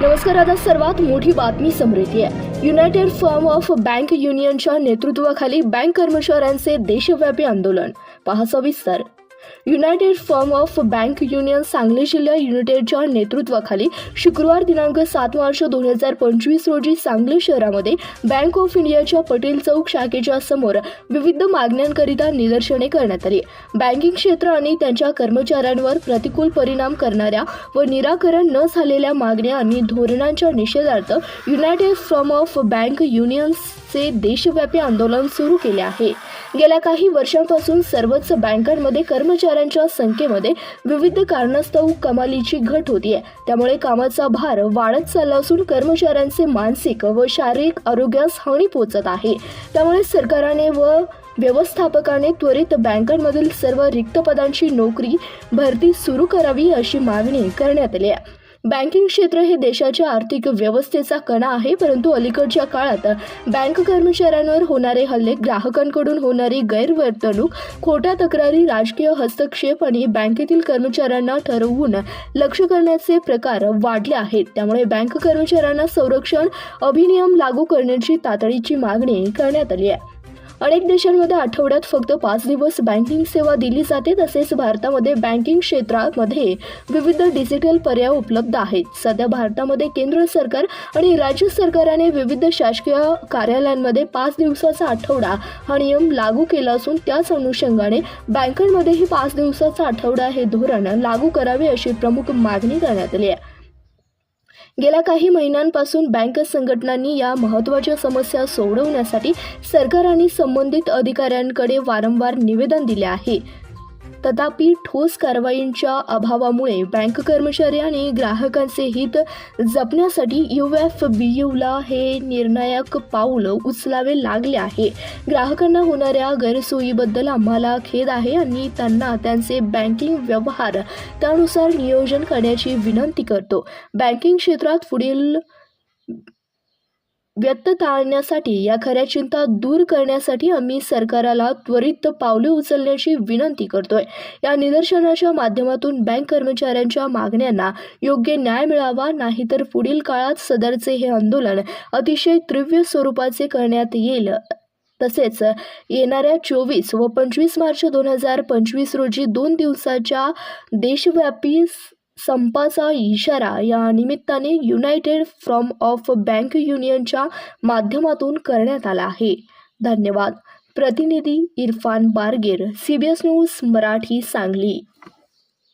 नमस्कार आता सर्वात मोठी बातमी समोर येते. युनायटेड फर्म ऑफ बँक युनियनच्या नेतृत्वाखाली बँक कर्मचाऱ्यांचे देशव्यापी आंदोलन. पहा सविस्तर. United forum of bank union Sangli जिल्हा युनायटेडच्या नेतृत्वाखाली शुक्रवार दिनांक सात मार्च दोन हजार पंचवीस रोजी सांगली शहरामध्ये बँक ऑफ इंडियाच्या पटेल चौक शाखेच्या समोर विविध मागण्यांकरिता निदर्शने करण्यात आली. बँकिंग क्षेत्र आणि त्यांच्या कर्मचाऱ्यांवर प्रतिकूल परिणाम करणाऱ्या व निराकरण न झालेल्या मागण्या आणि धोरणांच्या निषेधार्थ युनायटेड फर्म ऑफ बँक युनियन्सचे देशव्यापी आंदोलन सुरू केले आहे. गेल्या काही वर्षांपासून सर्वच बँकांमध्ये कर्म कर्मचाऱ्यांच्या संख्येमध्ये विविध कारणास्तव कमालीची घट होतीये. त्यामुळे कामाचा भार वाढत चालला असून कर्मचाऱ्यांचे मानसिक व शारीरिक आरोग्यास हानी पोहोचत आहे. त्यामुळे सरकारने व व्यवस्थापकाने त्वरित बँकांमधील सर्व रिक्त पदांची नोकरी भरती सुरू करावी अशी मागणी करण्यात आली आहे. बँकिंग क्षेत्र हे देशाच्या आर्थिक व्यवस्थेचा कणा आहे परंतु अलीकडच्या काळात बँक कर्मचाऱ्यांवर होणारे हल्ले ग्राहकांकडून होणारी गैरवर्तणूक खोट्या तक्रारी राजकीय हस्तक्षेप आणि बँकेतील कर्मचाऱ्यांना ठरवून लक्ष करण्याचे प्रकार वाढले आहेत. त्यामुळे बँक कर्मचाऱ्यांना संरक्षण अधिनियम लागू करण्याची तातडीची मागणी करण्यात आली आहे. अनेक देशांमध्ये आठवड्यात फक्त पाच दिवस बँकिंग सेवा दिली जाते तसेच भारतामध्ये बँकिंग क्षेत्रामध्ये विविध डिजिटल पर्याय उपलब्ध आहेत. सध्या भारतामध्ये केंद्र सरकार आणि राज्य सरकाराने विविध शासकीय कार्यालयांमध्ये पाच दिवसाचा आठवडा हा नियम लागू केला असून त्याच अनुषंगाने बँकांमध्येही पाच दिवसाचा आठवडा हे धोरण लागू करावे अशी प्रमुख मागणी करण्यात आली आहे. गेल्या काही महिन्यांपासून बँक संघटनांनी या महत्त्वाच्या समस्या सोडवण्यासाठी सरकार आणि संबंधित अधिकाऱ्यांकडे वारंवार निवेदन दिले आहे. तथापि ठोस कारवाईंच्या अभावामुळे बँक कर्मचारी आणि ग्राहकांचे हित जपण्यासाठी यू एफ बी यूला हे निर्णायक पाऊल उचलावे लागले आहे. ग्राहकांना होणाऱ्या गैरसोयीबद्दल आम्हाला खेद आहे आणि त्यांना त्यांचे बँकिंग व्यवहार त्यानुसार नियोजन करण्याची विनंती करतो. बँकिंग क्षेत्रात पुढील व्यक्त टाळण्यासाठी या खऱ्या चिंता दूर करण्यासाठी आम्ही सरकाराला त्वरित पावले उचलण्याची विनंती करतोय. या निदर्शनाच्या माध्यमातून बँक कर्मचाऱ्यांच्या मागण्यांना योग्य न्याय मिळावा नाहीतर पुढील काळात सदरचे हे आंदोलन अतिशय तीव्र स्वरूपाचे करण्यात येईल. तसेच येणाऱ्या चोवीस व पंचवीस मार्च दोन हजार पंचवीस रोजी दोन दिवसाच्या देशव्यापी संपाचा इशारा या निमित्ताने युनायटेड फ्रॉम ऑफ बँक युनियनच्या माध्यमातून करण्यात आला आहे. धन्यवाद. प्रतिनिधी Irfan Bargir C B S news Marathi Sangli.